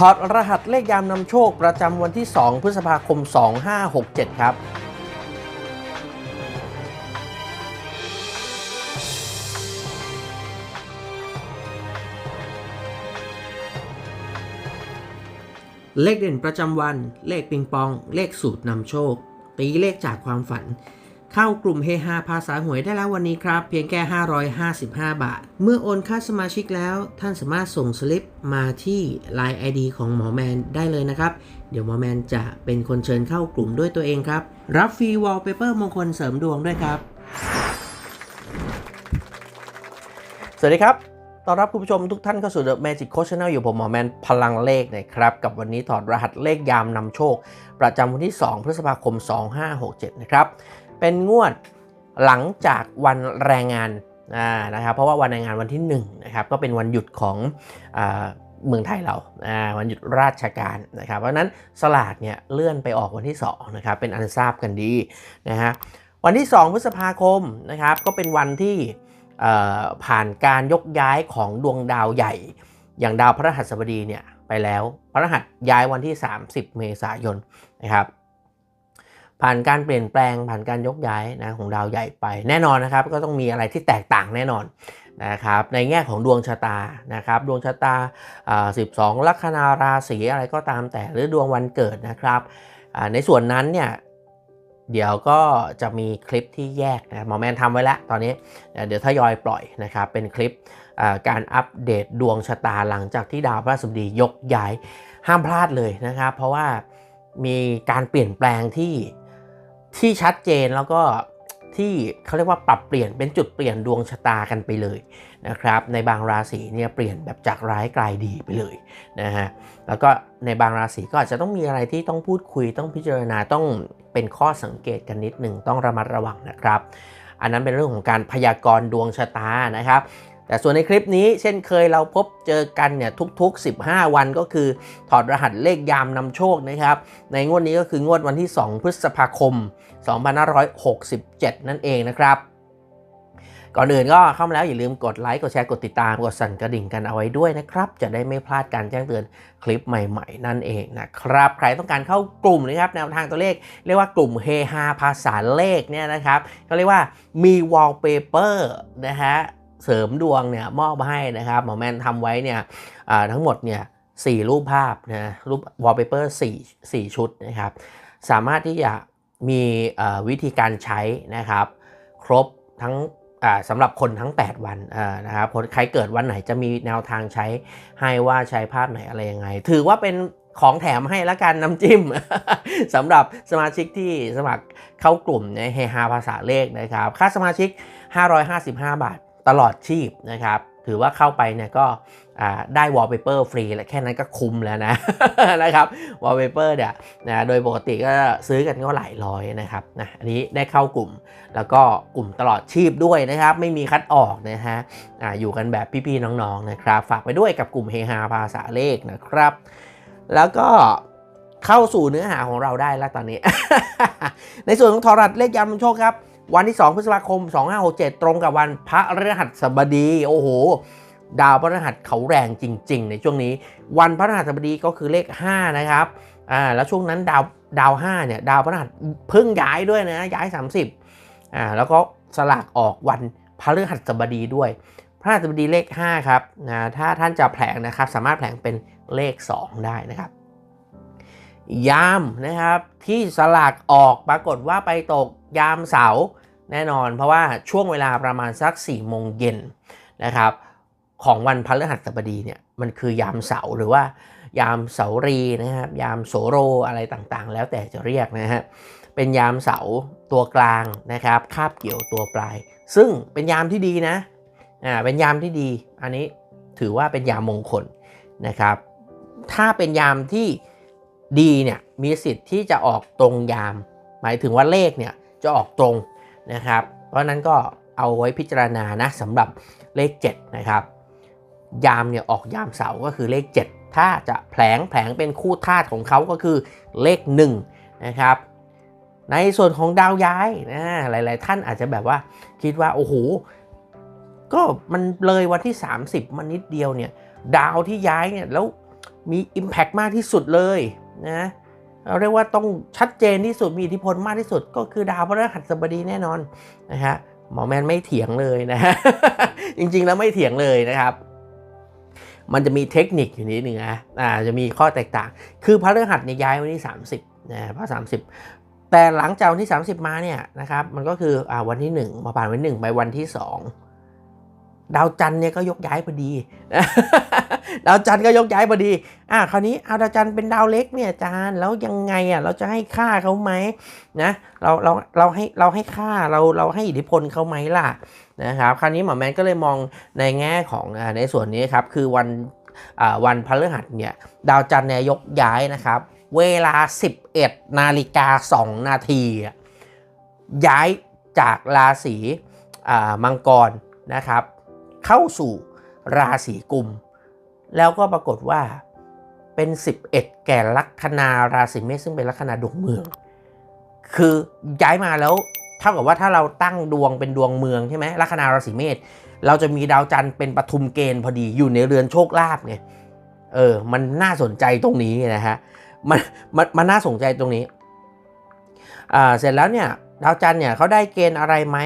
ถอดรหัสเลขยามนำโชคประจำวันที่ 2 พฤษภาคม 2567 ครับ เลขเด่นประจำวัน เลขปิงปอง เลขสูตรนำโชค ตีเลขจากความฝัน เข้ากลุ่มเฮฮาภาษาหวยได้แล้ววันนี้ครับ เพียงแค่ 555 บาท เมื่อโอนค่าสมาชิกแล้วท่านสามารถส่งสลิปมาที่ Line ID ของหมอแมนได้เลยนะครับ เดี๋ยวหมอแมนจะเป็นคนเชิญเข้ากลุ่มด้วยตัวเองครับ รับฟรีวอลเปเปอร์มงคลเสริมดวงด้วยครับ สวัสดีครับต้อนรับคุณผู้ชมทุกท่านเข้าสู่ The Magic Coach Channel อยู่ผมหมอแมนพลังเลขนะครับ กับวันนี้ถอดรหัสเลขยามนำโชค ประจำวันที่ 2 พฤษภาคม 2567 นะครับ เป็นงวดหลังจากวันแรงงานนะครับเพราะว่าวันแรงงานวันที่1นะครับก็เป็นวันหยุดของอเมืองไทยเราวันหยุดราชการนะครับ เพราะนั้นสลากเนี่ยเลื่อนไปออกวันที่2นะครับเป็นอันทราบกันดีนะฮะวันที่ 2 พฤษภาคมนะครับก็เป็นวันที่ผ่านการยกย้ายของดวงดาวใหญ่ อย่างดาวพระรหัสบดีเนี่ยไปแล้วพระรหัสย้ายวันที่ 30 เมษายนนะครับ ผ่านการเปลี่ยนแปลงผ่านการยกย้ายนะของดาวใหญ่ไป แน่นอนนะครับ ก็ต้องมีอะไรที่แตกต่างแน่นอนนะครับในแง่ของดวงชะตานะครับ ดวงชะตาอ่า12 ลัคนาราศีอะไรก็ตามแต่หรือดวงวันเกิดนะครับอ่าในส่วนนั้นเนี่ยเดี๋ยวก็จะมีคลิปที่แยกนะหมอแมนทำไว้แล้วตอนนี้ เดี๋ยวทยอยปล่อยนะครับ เป็นคลิปอ่าการอัปเดตดวงชะตาหลังจากที่ดาวพระราชบดียกย้ายห้ามพลาดเลยนะครับ เพราะว่ามีการเปลี่ยนแปลงที่ ที่ชัดเจนแล้วก็ที่เขาเรียกว่าปรับเปลี่ยนเป็นจุดเปลี่ยนดวงชะตากันไปเลยนะครับ ในบางราศีเนี่ยเปลี่ยนแบบจากร้ายกลายดีไปเลยนะฮะแล้วก็ในบางราศีก็อาจจะต้องมีอะไรที่ต้องพูดคุยต้องพิจารณาต้องเป็นข้อสังเกตกันนิดหนึ่งต้องระมัดระวังนะครับ อันนั้นเป็นเรื่องของการพยากรณ์ดวงชะตานะครับ แต่ส่วนในคลิปนี้เช่นเคยเราพบเจอกันเนี่ยทุกๆ 15 วันก็คือ ถอดรหัสเลขยามนำโชคนะครับ ในงวดนี้ก็คืองวดวันที่ 2 พฤษภาคม 2567 นั่นเองนะครับ ก่อนอื่นก็เข้ามาแล้วอย่าลืมกดไลค์กดแชร์กดติดตามกดสั่นกระดิ่งกันเอาไว้ด้วยนะครับ จะได้ไม่พลาดการแจ้งเตือนคลิปใหม่ๆ นั่นเองนะครับ ใครต้องการเข้ากลุ่มนะครับแนวทางตัวเลขเรียกว่ากลุ่มเฮฮาภาษาเลขเนี่ยนะครับก็เรียกว่ามีวอลเปเปอร์นะฮะ เสริมดวงเนี่ยมอบมาให้นะครับหมอแมนทำไว้เนี่ยทั้งหมดเนี่ยสี่รูปภาพนะรูปวอลเปเปอร์สี่สี่ชุดนะครับ สามารถที่จะมีวิธีการใช้นะครับ ครบทั้งสำหรับคนทั้ง 8 วันนะครับคนใครเกิดวันไหนจะมีแนวทางใช้ให้ว่าใช้ภาพไหนอะไรยังไง ถือว่าเป็นของแถมให้ละกันน้ำจิ้มสำหรับสมาชิกที่สมัครเข้ากลุ่มในเฮฮาภาษาเลขนะครับ ค่าสมาชิก 555 บาท ตลอดชีพนะครับ ถือว่าเข้าไปเนี่ยก็ได้วอลเปเปอร์ฟรีและแค่นั้นก็คุ้มแล้วนะนะครับวอลเปเปอร์เนี่ยนะโดยปกติก็ซื้อกันก็หลายร้อยนะครับนะอันนี้ได้เข้ากลุ่มแล้วก็กลุ่มตลอดชีพด้วยนะครับ ไม่มีคัดออกนะฮะออยู่กันแบบพี่ๆน้องๆนะครับ ฝากไปด้วยกับกลุ่มเฮฮาภาษาเลขนะครับ แล้วก็เข้าสู่เนื้อหาของเราได้แล้วตอนนี้ ในส่วนของทอรัสเลขยามนำโชคครับ วันที่ 2 พฤษภาคม 2567 ตรงกับวันพระฤหัสบดี โอ้โห ดาวพระฤหัสเขาแรงจริง ๆ ในช่วงนี้ วันพระฤหัสบดีก็คือเลข 5 นะครับอ่าแล้วช่วงนั้นดาวดาว 5 เนี่ย ดาวพระฤหัสเพิ่งย้ายด้วยนะ ย้าย 30อ่าแล้วก็สลากออกวันพระฤหัสบดีด้วย พระฤหัสบดีเลข 5 ครับนะถ้าท่านจะแผลงนะครับ สามารถแผลงเป็นเลข 2 ได้นะครับยามนะครับที่สลากออกปรากฏว่าไปตก ยามเสาร์แน่นอน เพราะว่าช่วงเวลาประมาณสัก4ี่โมงเย็นนะครับของวันพฤหัสบดีเนี่ยมันคือยามเสาร์หรือว่ายามเสารีนะครับยามโสโรอะไรต่างๆ แล้วแต่จะเรียกนะฮะเป็นยามเสาร์ตัวกลางนะครับคาบเกี่ยวตัวปลาย ซึ่งเป็นยามที่ดีนะอ่าเป็นยามที่ดี อันนี้ถือว่าเป็นยามมงคลนะครับ ถ้าเป็นยามที่ดีเนี่ยมีสิทธิ์ที่จะออกตรงยาม หมายถึงว่าเลขเนี่ย จะออกตรงนะครับ เพราะนั้นก็เอาไว้พิจารณานะสำหรับเลข 7 นะครับ ยามเนี่ยออกยามเสาร์ก็คือเลข 7 ถ้าจะแผลงแผลงเป็นคู่ธาตุของเขาก็คือเลข1นะครับในส่วนของดาวย้ายนะหลาย ๆ ท่านอาจจะแบบว่าคิดว่าโอ้โหก็มันเลยวันที่ 30 มันนิดเดียวเนี่ย ดาวที่ย้ายเนี่ยแล้วมี Impact มากที่สุดเลยนะ เราเรียกว่าต้องชัดเจนที่สุดมีอิทธิพลมากที่สุดก็คือดาวพฤหัสบดีแน่นอนนะฮะหมอแมนไม่เถียงเลยนะฮะจริงๆแล้วไม่เถียงเลยนะครับ มันจะมีเทคนิคอยู่นิดนึงนะอ่าจะมีข้อแตกต่าง คือพระฤหัสเนี่ยย้ายวันที่ 30นะพระ30แต่หลังจากวันที่ 30 มาเนี่ยนะครับมันก็คืออ่าวันที่ 1 มาผ่านวันที่1ไปวันที่ 2 ดาวจันทร์เนี่ยก็ยกย้ายพอดีดาวจันทร์ก็ยกย้ายพอดี อ่าคราวนี้เอาดาวจันทร์เป็นดาวเล็กเนี่ยอาจารย์แล้วยังไงอะเราจะให้ค่าเขาไหมนะเราเราเราให้เราให้ค่าเราเราให้อิทธิพลเขาไหมล่ะนะครับคราวนี้หมอแมนก็เลยมองในแง่ของในส่วนนี้ครับคือวันวันพฤหัสเนี่ยดาวจันทร์เนี่ยยกย้ายนะครับ เวลา 11 นาฬิกา 2 นาที ย้ายจากราศีมังกรนะครับ เข้าสู่ราศีกุม แล้วก็ปรากฏว่าเป็น 11 แก่ลัคนาราศีเมษซึ่งเป็นลัคนาดวงเมือง คือย้ายมาแล้วเท่ากับว่าถ้าเราตั้งดวงเป็นดวงเมืองใช่ไหมลัคนาราศีเมษเราจะมีดาวจันทร์เป็นปทุมเกณฑ์พอดีอยู่ในเรือนโชคลาภไงเออ มันน่าสนใจตรงนี้นะฮะมันมันมันน่าสนใจตรงนี้อ่าเสร็จแล้วเนี่ยดาวจันทร์เนี่ยเขาได้เกณฑ์อะไรไหม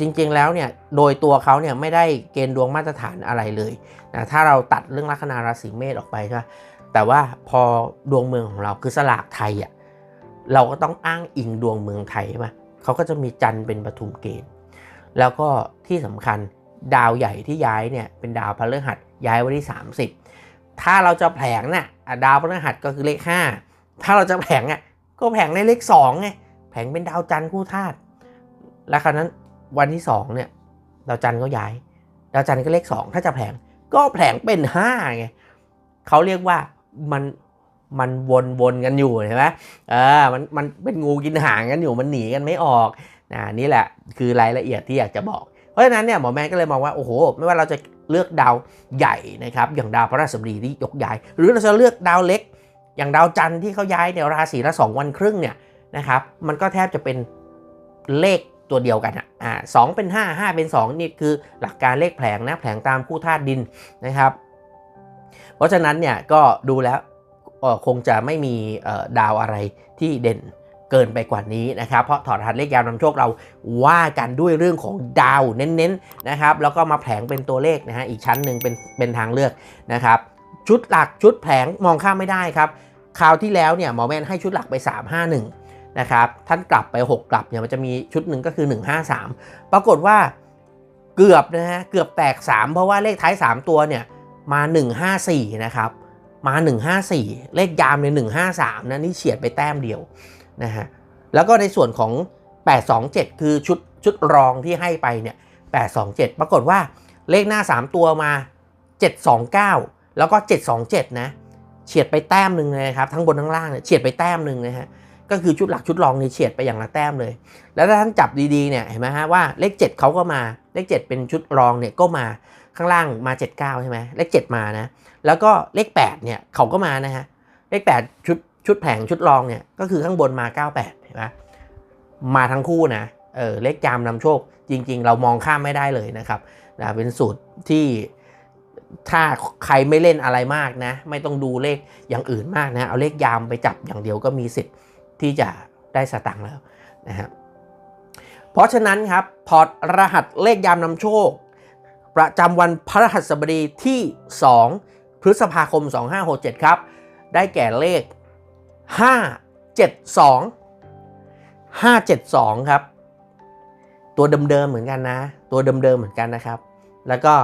จริงๆแล้วเนี่ยโดยตัวเขาเนี่ยไม่ได้เกณฑ์ดวงมาตรฐานอะไรเลยนะถ้าเราตัดเรื่องลัคนาราศีเมษออกไปใช่ไหมแต่ว่าพอดวงเมืองของเราคือสลากไทยอะเราก็ต้องอ้างอิงดวงเมืองไทยใช่ไหมเขาก็จะมีจันทร์เป็นปทุมเกณฑ์ แล้วก็ที่สำคัญดาวใหญ่ที่ย้ายเนี่ยเป็นดาวพฤหัสย้ายวันที่ 30 ถ้าเราจะแผลงนะ่ะดาวพฤหัสก็คือเลข 5 ถ้าเราจะแผลงอะก็แผลงในเลข2ไงแผลงเป็นดาวจันทร์คู่ธาตุแล้วคราวนั้น วันที่2เนี่ยดาวจันทร์ก็ย้ายดาวจันทร์ก็เลข 2 ถ้าจะแผลงก็แผลงเป็น5ไงเขาเรียกว่ามันมันวนวนกันอยู่เห็นไหมเออมันมันเป็นงูกินหางกันอยู่มันหนีกันไม่ออกนะนี่แหละคือรายละเอียดที่อยากจะบอก เพราะฉะนั้นเนี่ยหมอแมนก็เลยมองว่าโอ้โห ไม่ว่าเราจะเลือกดาวใหญ่นะครับอย่างดาวพระราชบดีที่ยกย้าย หรือเราจะเลือกดาวเล็ก อย่างดาวจันทร์ที่เขาย้ายเนี่ยราศีละสองวันครึ่งเนี่ยนะครับมันก็แทบจะเป็นเลข ตัวเดียวกันอะสองเป็นห้าห้าเป็นสองนี่คือหลักการเลขแผลงนะแผลงตามคู่ธาตุดินนะครับ เพราะฉะนั้นเนี่ยก็ดูแล้วคงจะไม่มีดาวอะไรที่เด่นเกินไปกว่านี้นะครับ เพราะถอดรหัสเลขยาวนำโชคเราว่ากันด้วยเรื่องของดาวเน้นๆนะครับแล้วก็มาแผลงเป็นตัวเลขนะฮะอีกชั้นหนึ่งเป็นเป็นทางเลือกนะครับ ชุดหลักชุดแผลงมองข้ามไม่ได้ครับคราวที่แล้วเนี่ยหมอแมนให้ชุดหลักไป 351 นะครับท่านกลับไป 6 กลับเนี่ยมันจะมีชุดหนึ่งก็คือ 153 ปรากฏว่าเกือบนะฮะเกือบแตก 3 เพราะว่าเลขท้าย 3 ตัวเนี่ยมา 154 นะครับ มา 154 เลขยามใน 153 นะนี่เฉียดไปแต้มเดียวนะฮะแล้วก็ในส่วนของ 827 คือชุดชุดรองที่ให้ไปเนี่ย827 ปรากฏว่าเลขหน้า 3 ตัวมา 729 แล้วก็ 727 นะเฉียดไปแต้มหนึ่งเลยครับทั้งบนทั้งล่างเนี่ยเฉียดไปแต้มหนึ่งนะฮะ ก็คือชุดหลักชุดรองนี่เฉียดไปอย่างละแต้มเลย แล้วถ้าท่านจับดีๆเนี่ยเห็นไหมฮะว่าเลข 7เขาก็มาเลข 7 เป็นชุดรองเนี่ยก็มาข้างล่างมา 79 ใช่ไหมเลข 7 มานะแล้วก็เลข 8 เนี่ยเขาก็มานะฮะเลข 8 ชุดชุดแผงชุดรองเนี่ยก็คือข้างบนมา 98 เห็นไหมมาทั้งคู่นะเออเลขจามนำโชคจริง ๆ เรามองข้ามไม่ได้เลยนะครับนะเป็นสูตรที่ถ้าใครไม่เล่นอะไรมากนะ ไม่ต้องดูเลขอย่างอื่นมากนะ เอาเลขยามไปจับอย่างเดียวก็มีสิทธิ์ ที่จะได้สตังค์แล้วนะฮะเพราะฉะนั้นครับถอดรหัสเลขยามนำโชค ประจำวันพฤหัสบดีที่ 2 พฤษภาคม 2567 ครับ ได้แก่เลข 572 572 ครับ ตัวเดิมๆเหมือนกันนะ ตัวเดิมๆเหมือนกันนะครับ แล้วก็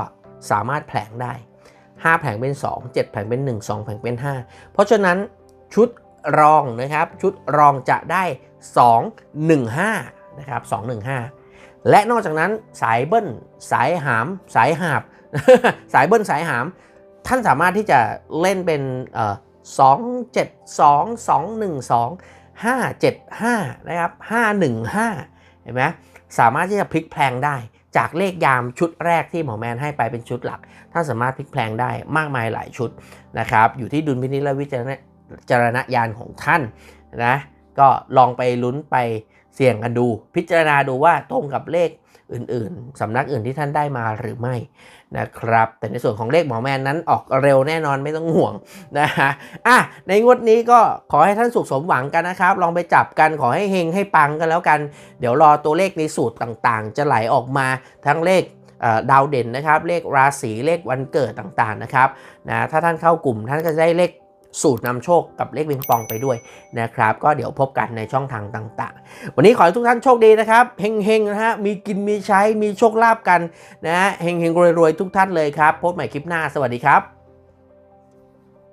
สามารถแผลงได้ 5 แผงเป็น 2 7 แผงเป็น 1 2 แผงเป็น 5 เพราะฉะนั้นชุด รองนะครับ ชุดรองจะได้ 2 1 5 นะครับ 2 1 5 และนอกจากนั้นสายเบิ้ลสายหาม สายหาบ สายเบิ้ลสายหาม ท่านสามารถที่จะเล่นเป็นเอ่อ2 7 2 2 1 2 5 7 5นะครับ5 1 5เห็นไหมสามารถที่จะพลิกแพลงได้จากเลขยามชุดแรกที่หมอแมนให้ไปเป็นชุดหลักท่านสามารถพลิกแพลงได้มากมายหลายชุดนะครับ อยู่ที่ดุลพินิจและวิจารณ จารณญาณของท่านนะก็ลองไปลุ้นไปเสี่ยงกันดู พิจารณาดูว่าตรงกับเลขอื่นๆสำนักอื่นที่ท่านได้มาหรือไม่นะครับ แต่ในส่วนของเลขหมอแมนนั้นออกเร็วแน่นอนไม่ต้องห่วงนะฮะอะในงวดนี้ก็ขอให้ท่านสุขสมหวังกันนะครับ ลองไปจับกันขอให้เฮงให้ปังกันแล้วกัน เดี๋ยวรอตัวเลขในสูตรต่างๆ จะไหลออกมาทั้งเลขดาวเด่นนะครับ เลขราศีเลขวันเกิดต่างๆนะครับนะถ้าท่านเข้ากลุ่มท่านก็จะได้เลข สูตรนำโชคกับเลขวิงปองไปด้วยนะครับก็เดี๋ยวพบกันในช่องทางต่าง ๆ วันนี้ขอให้ทุกท่านโชคดีนะครับเฮงๆนะฮะมีกินมีใช้มีโชคลาภกันนะฮะเฮงๆรวยๆทุกท่านเลยครับพบใหม่คลิปหน้าสวัสดีครับ